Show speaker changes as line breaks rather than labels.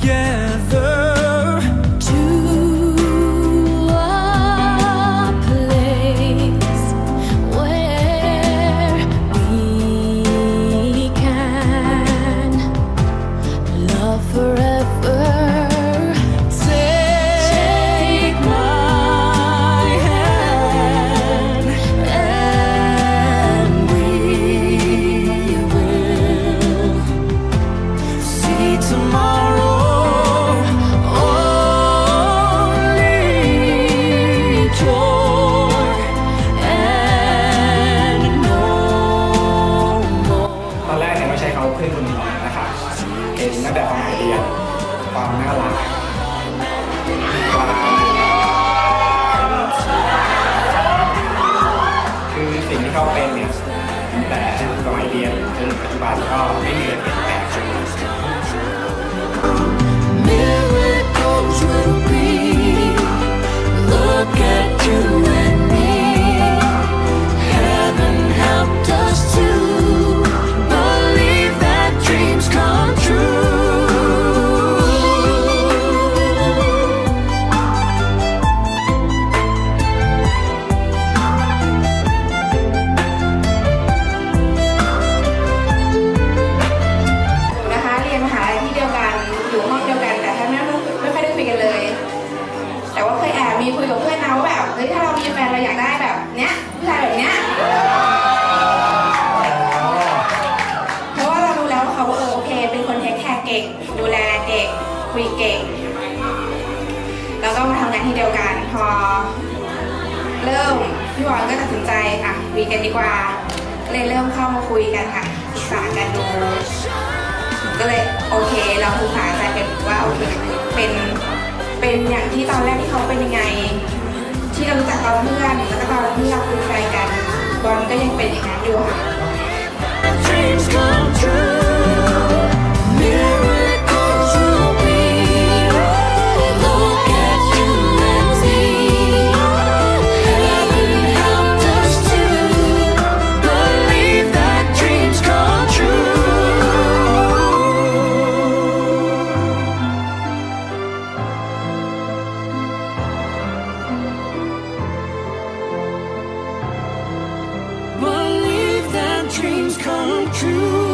together. ความน่ารักคือสิ่งที่เขาเป็
นเนี่ยแต่สมัยเรียนจนปัจจุบันก็ไม่มีอะไรเปลี่ยนแปลง เราอยากได้แบบเนี้ยผู้ชายแบบเนี้ยเพราะว่าเรารู้แล้วว่าเขาเออโอเค เป็นคนเทคแคร์เก่ง ดูแลเก่งคุยเก่ง แล้วก็มาทำงานที่เดียวกัน พอ เริ่มพี่บอลก็ตัดสินใจอะคุยกันดีกว่าก็เลยเริ่มเข้ามาคุยกันค่ะปรึกษากันดู ก็เลยโอเค เราศึกษาใจกันว่าโอเคเป็นเป็นอย่างที่ตอนแรกที่เขาเป็นยังไง ที่เรารู้จักตอนเพื่อนแล้วก็ตอนที่เราคุยกันบอลก็ยังเป็นอย่างนั้นอยู่ค่ะ
dreams come true.